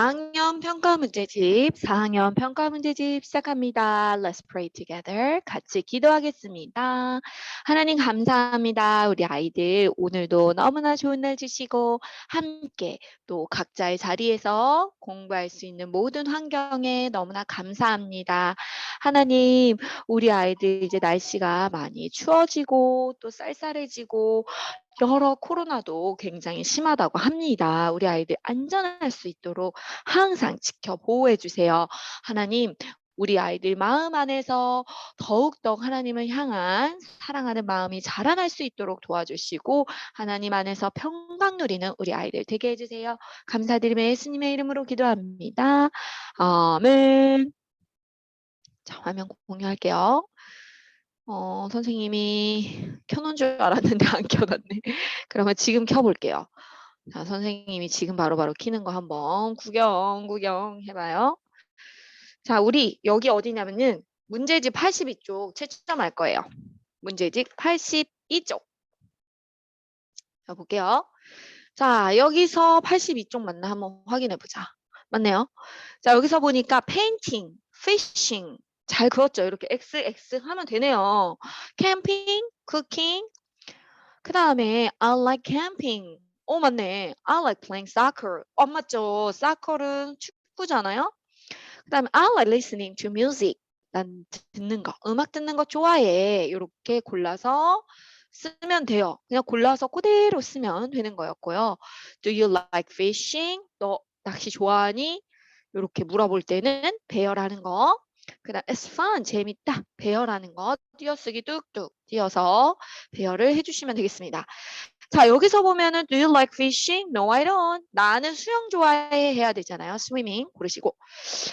4학년 평가 문제집, 4학년 평가 문제집 시작합니다. Let's pray together. 같이 기도하겠습니다. 하나님 감사합니다. 우리 아이들 오늘도 너무나 좋은 날 주시고 함께 또 각자의 자리에서 공부할 수 있는 모든 환경에 너무나 감사합니다. 하나님, 우리 아이들 이제 날씨가 많이 추워지고 또 쌀쌀해지고 여러 코로나도 굉장히 심하다고 합니다. 우리 아이들 안전할 수 있도록 항상 지켜 보호해 주세요. 하나님, 우리 아이들 마음 안에서 더욱더 하나님을 향한 사랑하는 마음이 자라날 수 있도록 도와주시고 하나님 안에서 평강 누리는 우리 아이들 되게 해주세요. 감사드리며 예수님의 이름으로 기도합니다. 아멘. 자, 화면 공유할게요. 어, 선생님이 켜놓은 줄 알았는데 안 켜놨네. 그러면 지금 켜볼게요. 자, 선생님이 지금 바로 바로 키는 거 한번 구경, 구경 해봐요. 자, 우리 여기 어디냐면은 문제집 82쪽 채점할 거예요. 문제집 82쪽. 자, 볼게요. 자, 여기서 82쪽 맞나 한번 확인해 보자. 맞네요. 자, 여기서 보니까 페인팅, 피싱, 잘 그었죠. 이렇게 XX 하면 되네요. 캠핑, 쿠킹. 그 다음에 I like camping. 오 맞네. I like playing soccer. 어 맞죠. 사커는 축구잖아요. 그 다음에 I like listening to music. 난 듣는 거, 음악 듣는 거 좋아해. 이렇게 골라서 쓰면 돼요. 그냥 골라서 그대로 쓰면 되는 거였고요. Do you like fishing? 너 낚시 좋아하니? 이렇게 물어볼 때는 배열하는 거. 그 다음 it's fun 재밌다 배열하는 거 띄어쓰기 뚝뚝 띄어서 배열을 해주시면 되겠습니다. 자 여기서 보면은 do you like fishing? No I don't. 나는 수영 좋아해 해야 되잖아요. swimming 고르시고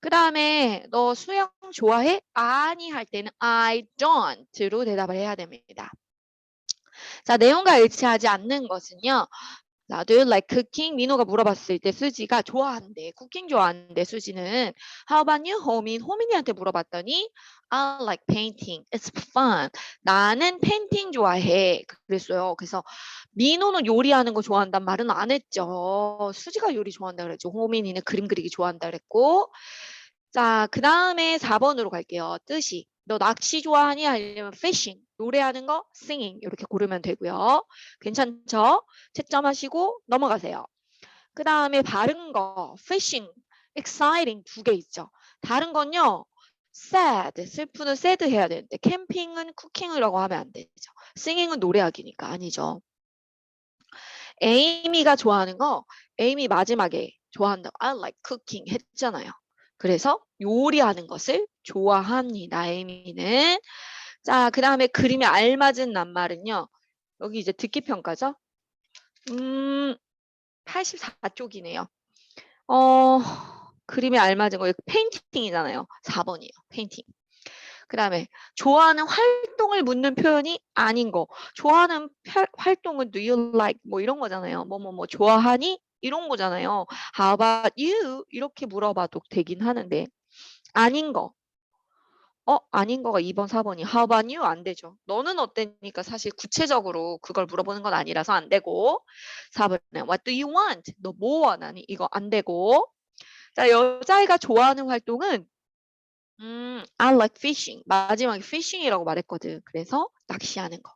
그 다음에 너 수영 좋아해? 아니 할 때는 I don't로 대답을 해야 됩니다. 자 내용과 일치하지 않는 것은요. 자, do you like cooking? 민호가 물어봤을 때 수지가 좋아한대. 쿠킹 좋아하는데 수지는 How about you, 호민? 호민이한테 물어봤더니 I like painting. It's fun. 나는 페인팅 좋아해. 그랬어요. 그래서 민호는 요리하는 거 좋아한단 말은 안 했죠. 수지가 요리 좋아한다 그랬죠. 호민이는 그림 그리기 좋아한다 그랬고 자, 그 다음에 4번으로 갈게요. 뜻이 너 낚시 좋아하니? 아니면 fishing? 노래하는 거 singing 이렇게 고르면 되고요. 괜찮죠? 채점하시고 넘어가세요. 그 다음에 바른 거 fishing, exciting 두 개 있죠. 다른 건요. sad, 슬프는 sad 해야 되는데 캠핑은 쿠킹이라고 하면 안 되죠. singing은 노래하기니까 아니죠. 에이미가 좋아하는 거 에이미 마지막에 좋아한다고 I like cooking 했잖아요. 그래서 요리하는 것을 좋아합니다. 에이미는. 자, 그 다음에 그림에 알맞은 낱말은요. 여기 이제 듣기 평가죠. 음, 84쪽이네요. 어, 그림에 알맞은 거, 페인팅이잖아요. 4번이에요. 페인팅. 그 다음에 좋아하는 활동을 묻는 표현이 아닌 거. 좋아하는 펴, 활동은 do you like 뭐 이런 거잖아요. 뭐뭐뭐 좋아하니? 이런 거잖아요. How about you? 이렇게 물어봐도 되긴 하는데 아닌 거. 어, 아닌 거가 2번, 4번이 How about you? 안 되죠. 너는 어땠니까 사실 구체적으로 그걸 물어보는 건 아니라서 안 되고 4번은 What do you want? 너 뭐 원하니? 이거 안 되고 자, 여자애가 좋아하는 활동은 음, I like fishing. 마지막에 fishing이라고 말했거든. 그래서 낚시하는 거.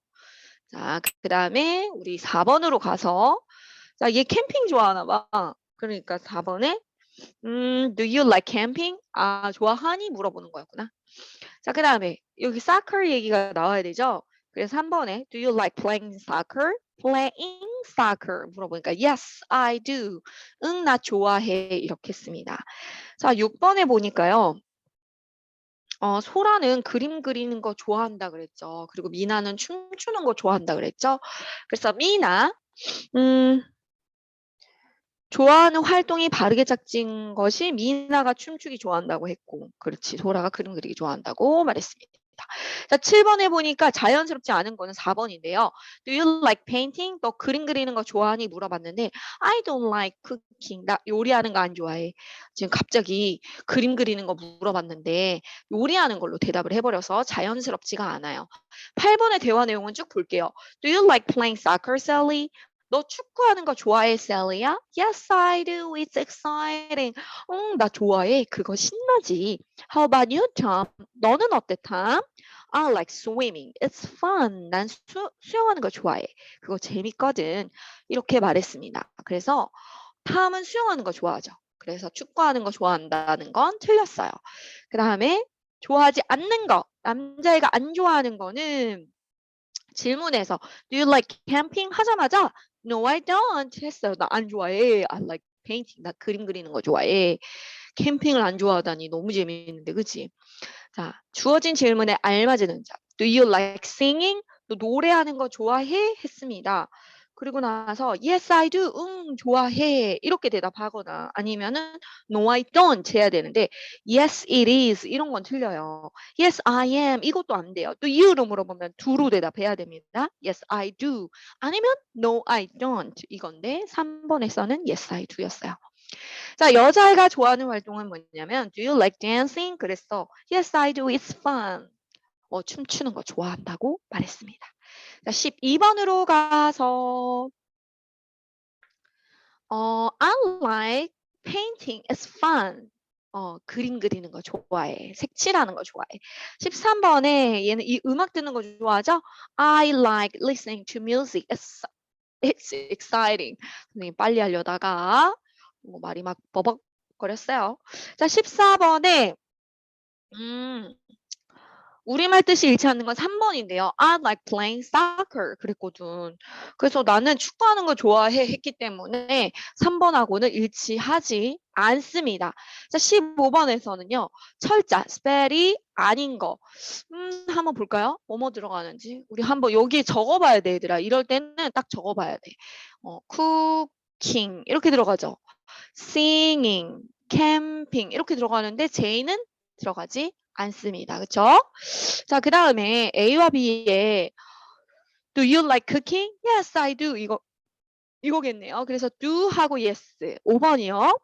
자, 그 다음에 우리 4번으로 가서 자, 얘 캠핑 좋아하나 봐. 그러니까 4번에 음, do you like camping? 아, 좋아하니? 물어보는 거였구나. 자, 그 다음에 여기 soccer 얘기가 나와야 되죠? 그래서 3번에 do you like playing soccer? playing soccer 물어보니까 yes, I do. 응, 나 좋아해. 이렇게 했습니다. 자, 6번에 보니까요. 어, 소라는 그림 그리는 거 좋아한다 그랬죠. 그리고 미나는 춤추는 거 좋아한다 그랬죠. 그래서 미나, 음, 좋아하는 활동이 바르게 짝진 것이 미나가 춤추기 좋아한다고 했고, 그렇지. 소라가 그림 그리기 좋아한다고 말했습니다. 자, 7번에 보니까 자연스럽지 않은 거는 4번인데요. Do you like painting? 너 그림 그리는 거 좋아하니? 물어봤는데 I don't like cooking. 나 요리하는 거 안 좋아해. 지금 갑자기 그림 그리는 거 물어봤는데 요리하는 걸로 대답을 해버려서 자연스럽지가 않아요. 8번의 대화 내용은 쭉 볼게요. Do you like playing soccer, Sally? 너 축구하는 거 좋아해, Sally야? Yes, I do. It's exciting. 응, 나 좋아해. 그거 신나지. How about you, Tom? 너는 어때, Tom? I like swimming. It's fun. 난 수, 수영하는 거 좋아해. 그거 재밌거든. 이렇게 말했습니다. 그래서 탐은 수영하는 거 좋아하죠. 그래서 축구하는 거 좋아한다는 건 틀렸어요. 그 다음에 좋아하지 않는 거. 남자애가 안 좋아하는 거는 질문에서 Do you like camping? 하자마자 No, I don't 했어요. 나 안 좋아해. I like painting. 나 그림 그리는 거 좋아해. 캠핑을 안 좋아하다니 너무 재미있는데, 그치? 자, 주어진 질문에 알맞은 문장. Do you like singing? 너 노래하는 거 좋아해? 했습니다. 그리고 나서 yes I do 응 좋아해 이렇게 대답하거나 아니면은 no I don't 해야 되는데 yes it is 이런 건 틀려요. yes I am 이것도 안 돼요. 또 you로 물어보면 do로 대답해야 됩니다. yes I do 아니면 no I don't 이건데 3번에서는 yes I do였어요. 자 여자애가 좋아하는 활동은 뭐냐면 do you like dancing? 그랬어. yes I do it's fun. 어, 춤추는 거 좋아한다고 말했습니다. 자, 12번으로 가서 어, I like painting. It's fun. 어, 그림 그리는 거 좋아해. 색칠하는 거 좋아해. 13번에 얘는 이 음악 듣는 거 좋아하죠? I like listening to music. It's, it's exciting. 선생님 빨리 하려다가 뭐 말이 막 버벅거렸어요. 자, 14번에 음, 우리말 뜻이 일치 않는 건 3번인데요. I like playing soccer 그랬거든. 그래서 나는 축구하는 걸 좋아해 했기 때문에 3번하고는 일치하지 않습니다. 자, 15번에서는요. 철자, spell이 아닌 거. 음, 한번 볼까요? 뭐뭐 들어가는지. 우리 한번 여기 적어봐야 돼, 얘들아. 이럴 때는 딱 적어봐야 돼. 어, cooking 이렇게 들어가죠. singing, 이렇게 들어가는데 J는 들어가지 않습니다. 그쵸? 자, 그 다음에 A와 B에 Do you like cooking? Yes, I do. 이거, 이거겠네요. 그래서 do 하고 yes. 5번이요.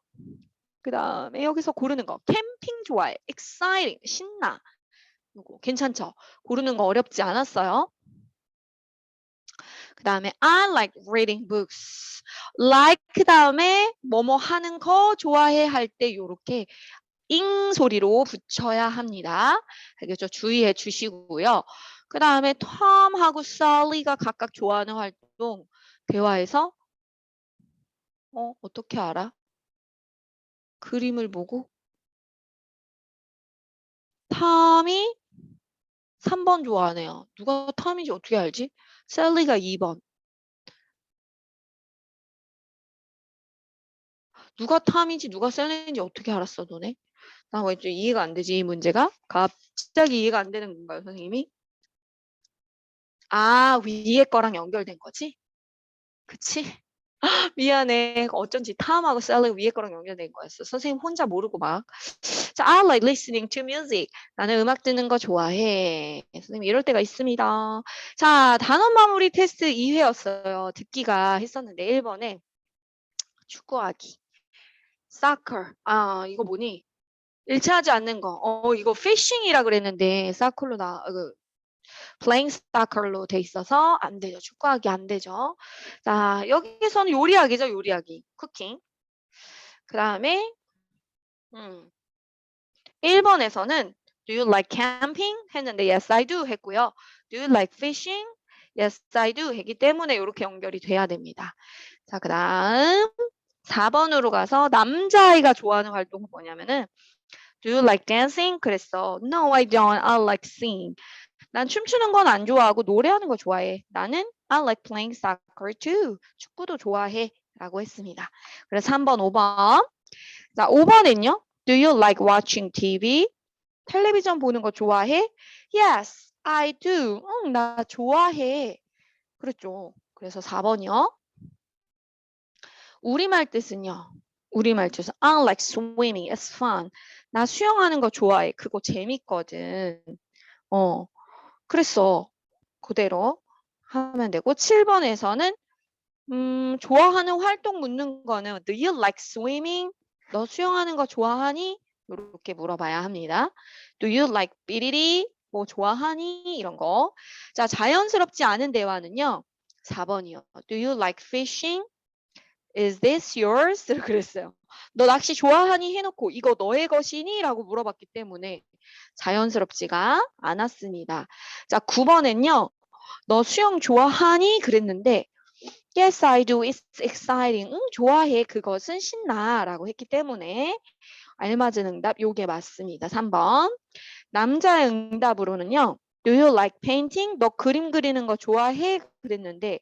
그 다음에 여기서 고르는 거. 캠핑 좋아해. exciting. 신나. 이거 괜찮죠? 고르는 거 어렵지 않았어요. 그 다음에 I like reading books. like 그 다음에 뭐뭐 하는 거 좋아해 할때 요렇게 잉 소리로 붙여야 합니다. 알겠죠? 주의해 주시고요. 그 다음에 톰하고 썰리가 각각 좋아하는 활동 대화에서 어, 어떻게 알아? 그림을 보고 톰이 3번 좋아하네요. 누가 톰인지 어떻게 알지? 셀리가 2번. 누가 탐인지 누가 셀리인지 어떻게 알았어 너네? 나왜좀 이해가 안 되지 이 문제가? 갑자기 이해가 안 되는 건가요 선생님이? 아 위에 거랑 연결된 거지? 그치? 미안해. 어쩐지 탐하고 셀리 위에 거랑 연결된 거였어. 선생님 혼자 모르고 막. 자, I like listening to music. 나는 음악 듣는 거 좋아해. 선생님 이럴 때가 있습니다. 자, 단원 마무리 테스트 2회였어요. 듣기가 했었는데 1번에 축구하기. soccer. 아, 이거 뭐니? 일치하지 않는 거. 어, 이거 fishing이라 그랬는데 soccer로 나 그, playing soccer로 돼 있어서 안 되죠. 축구하기 안 되죠. 자, 여기서는 요리하기죠. 요리하기. 쿠킹. 그 다음에 음, 1번에서는 do you like camping? 했는데 yes I do 했고요. do you like fishing? yes I do 했기 때문에 이렇게 연결이 돼야 됩니다. 자, 그 다음 4번으로 가서 남자아이가 좋아하는 활동은 뭐냐면은 Do you like dancing? 그랬어. No, I don't. I like singing. 난 춤추는 건 안 좋아하고 노래하는 거 좋아해. 나는 I like playing soccer too. 축구도 좋아해. 라고 했습니다. 그래서 3번, 5번. 자, 5번은요. Do you like watching TV? 텔레비전 보는 거 좋아해? Yes, I do. 응, 나 좋아해. 그랬죠. 그래서 4번이요. 우리말 뜻은요. 우리말 뜻은 I like swimming. It's fun. 나 수영하는 거 좋아해. 그거 재밌거든. 어, 그랬어. 그대로 하면 되고 7번에서는 음, 좋아하는 활동 묻는 거는 Do you like swimming? 너 수영하는 거 좋아하니? 이렇게 물어봐야 합니다. Do you like 삐리리? 뭐 좋아하니? 이런 거. 자, 자연스럽지 않은 대화는요. 4번이요. Do you like fishing? Is this yours? 그랬어요. 너 낚시 좋아하니 해놓고 이거 너의 것이니? 라고 물어봤기 때문에 자연스럽지가 않았습니다. 자, 9번엔요. 너 수영 좋아하니? 그랬는데 Yes, I do. It's exciting. 응, 좋아해. 그것은 신나. 라고 했기 때문에 알맞은 응답 요게 맞습니다. 3번. 남자의 응답으로는요. Do you like painting? 너 그림 그리는 거 좋아해? 그랬는데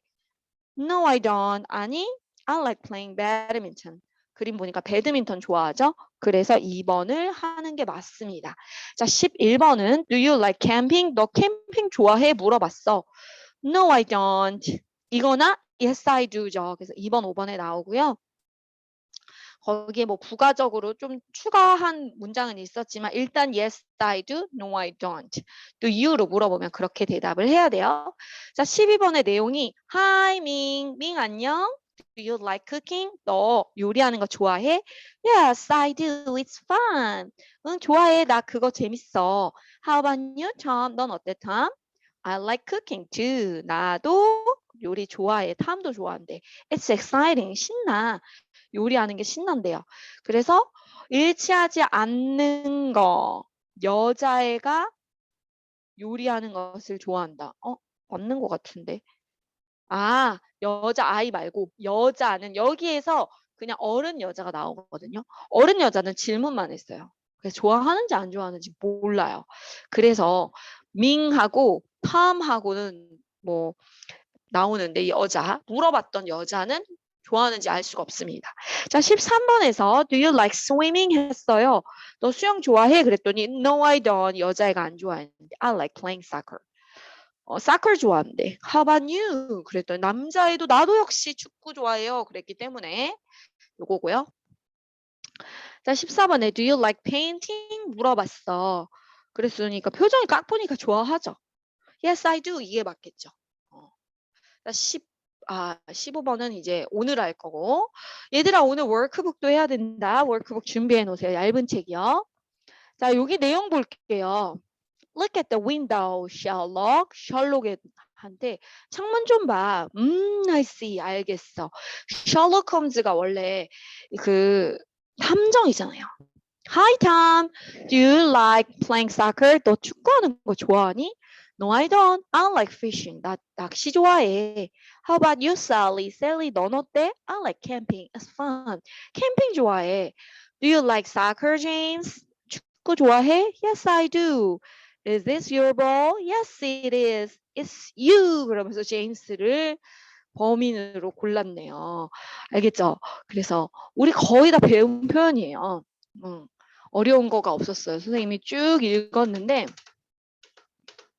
No, I don't. 아니, I like playing badminton. 그림 보니까 배드민턴 좋아하죠? 그래서 2번을 하는 게 맞습니다. 자, 11번은 Do you like camping? 너 캠핑 좋아해? 물어봤어. No, I don't. 이거나 Yes, I do죠. 그래서 2번, 5번에 나오고요. 거기에 뭐 부가적으로 좀 추가한 문장은 있었지만 일단 yes, I do, no, I don't. do you로 물어보면 그렇게 대답을 해야 돼요. 자, 12번의 내용이 Hi, Ming. Ming 안녕. Do you like cooking? 너 요리하는 거 좋아해? Yes, I do. It's fun. 응, 좋아해. 나 그거 재밌어. How about you, Tom? 넌 어때, Tom? I like cooking too. 나도 요리 좋아해. 탐도 좋아한대. It's exciting. 신나. 요리하는 게 신난대요. 그래서 일치하지 않는 거. 여자애가 요리하는 것을 좋아한다. 어? 맞는 것 같은데. 아, 여자 아이 말고 여자는 여기에서 그냥 어른 여자가 나오거든요. 어른 여자는 질문만 했어요. 그래서 좋아하는지 안 좋아하는지 몰라요. 그래서 밍하고 탐하고는 뭐 나오는데 이 여자 물어봤던 여자는 좋아하는지 알 수가 없습니다. 자, 13번에서 Do you like swimming 했어요. 너 수영 좋아해? 그랬더니 No, I don't. 여자애가 안 좋아했는데 I like playing soccer. 어, soccer 좋아한대. How about you? 그랬더니 남자애도 나도 역시 축구 좋아해요. 그랬기 때문에 요거고요. 자, 14번에 Do you like painting? 물어봤어. 그랬으니까 표정이 깍 보니까 좋아하죠. Yes, I do. 이게 맞겠죠. 어. 자, 10, 아, 15번은 이제 오늘 할 거고. 얘들아, 오늘 워크북도 해야 된다. 워크북 준비해 놓으세요. 얇은 책이요. 자, 여기 내용 볼게요. Look at the window, Sherlock. 셜록한테 창문 좀 봐. 음, I see. 알겠어. 셜록 홈즈가 원래 그 탐정이잖아요. Hi, Tom. Do you like playing soccer? 너 축구하는 거 좋아하니? No, I don't. I like fishing. 나 낚시 좋아해. How about you, Sally? Sally, 넌 어때? I like camping. It's fun. 캠핑 좋아해. Do you like soccer, James? 축구 좋아해? Yes, I do. Is this your ball? Yes, it is. It's you. 그러면서 제임스를 범인으로 골랐네요. 알겠죠? 그래서 우리 거의 다 배운 표현이에요. 음, 어려운 거가 없었어요. 선생님이 쭉 읽었는데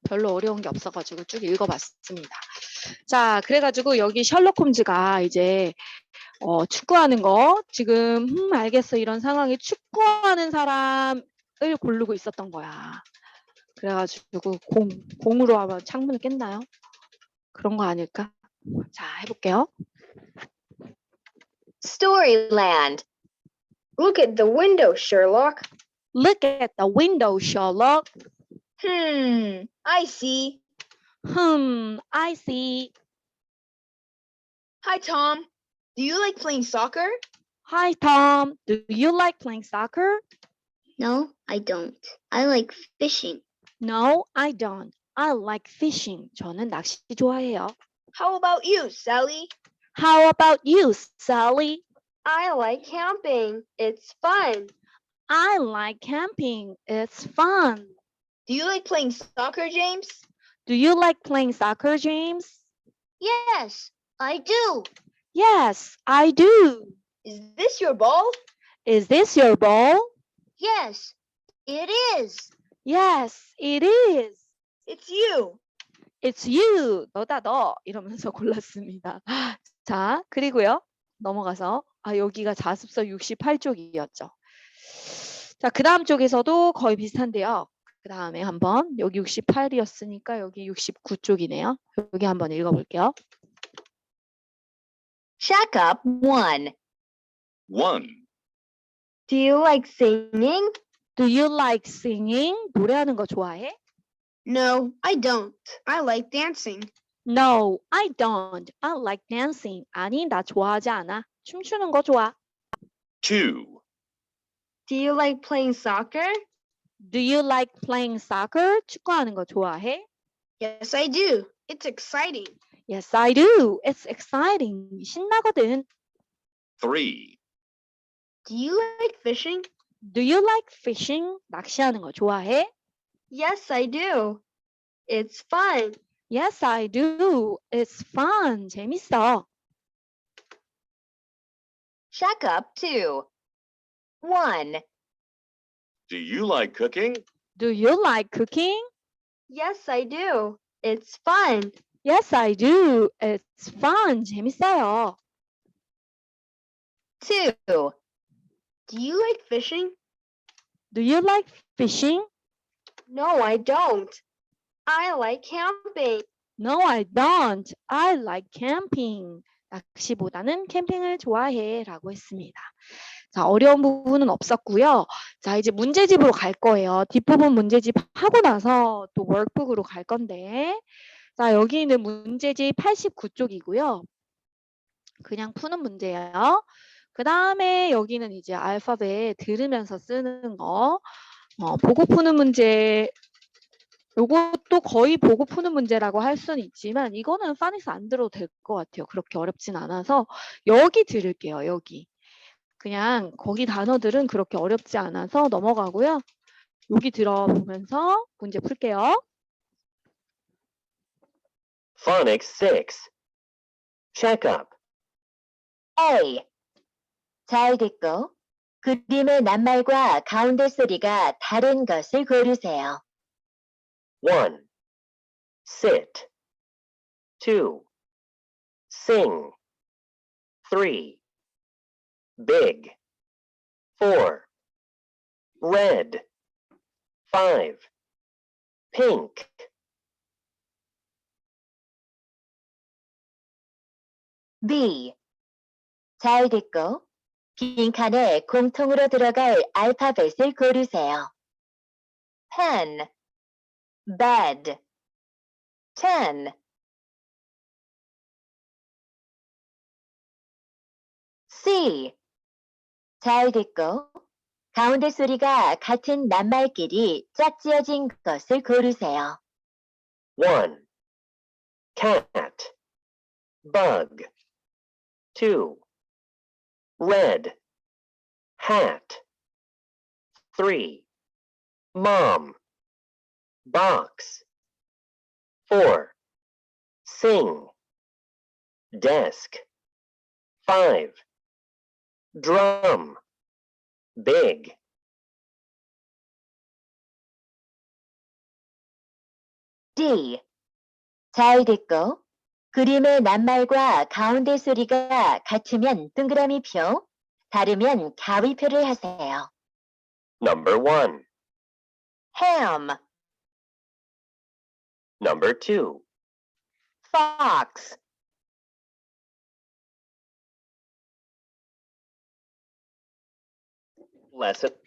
별로 어려운 게 없어가지고 쭉 읽어봤습니다. 자, 그래가지고 여기 셜록 홈즈가 이제 어, 축구하는 거 지금 음, 알겠어 이런 상황에 축구하는 사람을 고르고 있었던 거야. 그래가지고 공 공으로 하면 창문을 깼나요? 그런 거 아닐까? 자, 해볼게요. Storyland. Look at the window, Sherlock. Look at the window, Sherlock. Hmm, I see. Hmm, I see. Hi, Tom. Do you like playing soccer? Hi, Tom. Do you like playing soccer? No, I don't. I like fishing. No, I don't. I like fishing. 저는 낚시 좋아해요. How about you, Sally? How about you, Sally? I like camping. It's fun. I like camping. It's fun. Do you like playing soccer, James? Do you like playing soccer, James? Yes, I do. Yes, I do. Is this your ball? Is this your ball? Yes, it is. Yes, it is. It's you. It's you. 너다 너. 이러면서 골랐습니다. 자, 그리고요. 넘어가서 아 여기가 자습서 68쪽이었죠. 자, 그 다음 쪽에서도 거의 비슷한데요. 그 다음에 한번 여기 68이었으니까 여기 69쪽이네요. 여기 한번 읽어볼게요. Shack up one. 1. Do you like singing? Do you like singing? 노래하는 거 좋아해? No, I don't. I like dancing. No, I don't. I like dancing. 아니, 나 좋아하지 않아. 춤추는 거 좋아. 2, Do you like playing soccer? Do you like playing soccer? 축구하는 거 좋아해? Yes, I do. It's exciting. Yes, I do. It's exciting. 신나거든. 3, Do you like fishing? Do you like fishing? 낚시하는 거 좋아해? Yes, I do. It's fun. Yes, I do. It's fun. 재밌어. Check up two. One. do you like cooking? Do you like cooking? Yes, I do. It's fun. Yes, I do. It's fun. 재밌어요. Two. Do you like fishing? Do you like fishing? No, I don't. I like camping. No, I don't. I like camping. 낚시보다는 캠핑을 좋아해. 라고 했습니다. 자, 어려운 부분은 없었고요. 자, 이제 문제집으로 갈 거예요. 뒷부분 문제집 하고 나서 또 월북으로 갈 건데. 자, 여기는 문제집 89쪽이고요. 그냥 푸는 문제예요. 그 다음에 여기는 이제 알파벳 들으면서 쓰는 거. 어, 보고 푸는 문제 요것도 거의 보고 푸는 문제라고 할 수는 있지만 이거는 파닉스 안 들어도 될 것 같아요. 그렇게 어렵진 않아서 여기 들을게요. 여기. 그냥 거기 단어들은 그렇게 어렵지 않아서 넘어가고요. 여기 들어보면서 문제 풀게요. Phonics 6. Check up. A. 잘 듣고 그림의 낱말과 가운데 소리가 다른 것을 고르세요. 1. Sit. 2. Sing. 3. Big. 4. Red. 5. Pink. B. 잘 듣고 빈 칸에 공통으로 들어갈 알파벳을 고르세요. pen, bed, ten. C. 잘 듣고 가운데 소리가 같은 낱말끼리 짝지어진 것을 고르세요. 1. Cat. Bug. 2. Red. Hat. 3. Mom. Box. 4. Sing. Desk. 5. Drum. Big. D. 잘 듣고 그림의 낱말과 가운데 소리가 같으면 동그라미 표, 다르면 가위표를 하세요. Number 1. ham, Number 2. fox, Lesson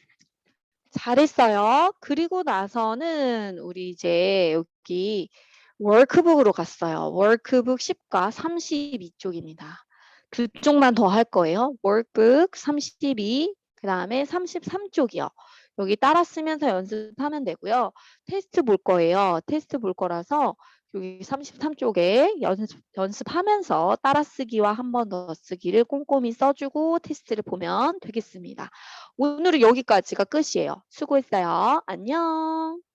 잘했어요. 그리고 나서는 우리 이제 여기 워크북으로 갔어요. 워크북 10과 32쪽입니다. 두 쪽만 더 할 거예요. 워크북 32, 그 다음에 33쪽이요. 여기 따라 쓰면서 연습하면 되고요. 테스트 볼 거예요. 테스트 볼 거라서 여기 33쪽에 연습, 연습하면서 따라 쓰기와 한 번 더 쓰기를 꼼꼼히 써주고 테스트를 보면 되겠습니다. 오늘은 여기까지가 끝이에요. 수고했어요. 안녕.